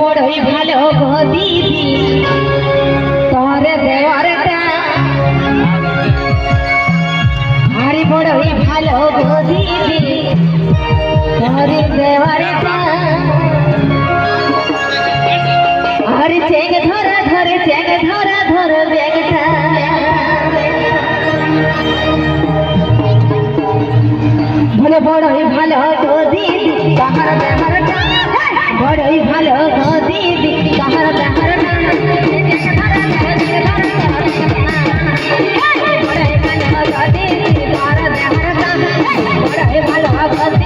বড়ই ভালো গো দিদি। তোর দেওয়ারটা আরে বড়ই ভালো গো দিদি। তোর দেওয়ারটা আরে চেক ধরা, ধরে, চেক ধরা, ধর ব্যাগটা বড়ই ভালো গো দিদি কাহার મારા ભગત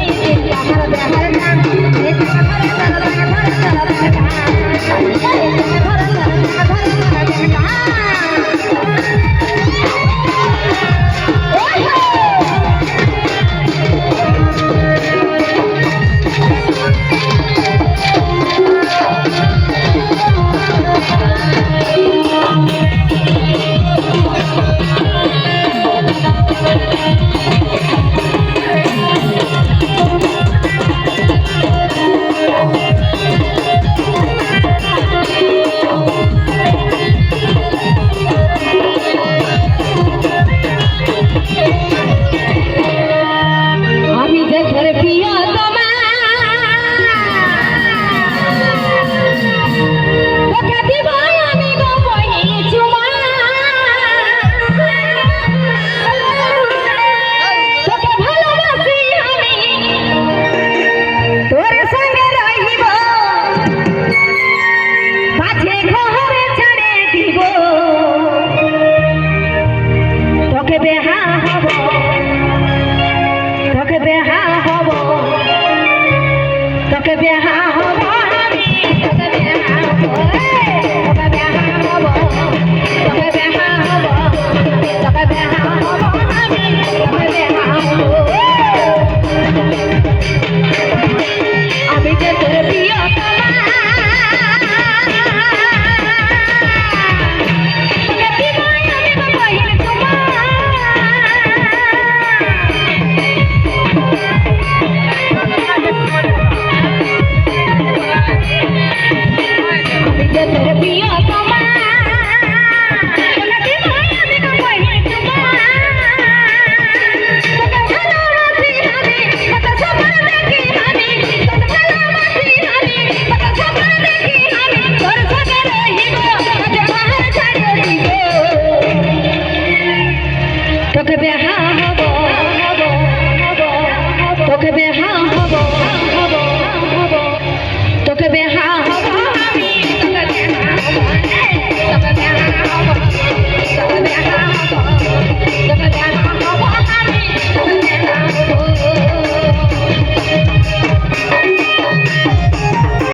Gabriel.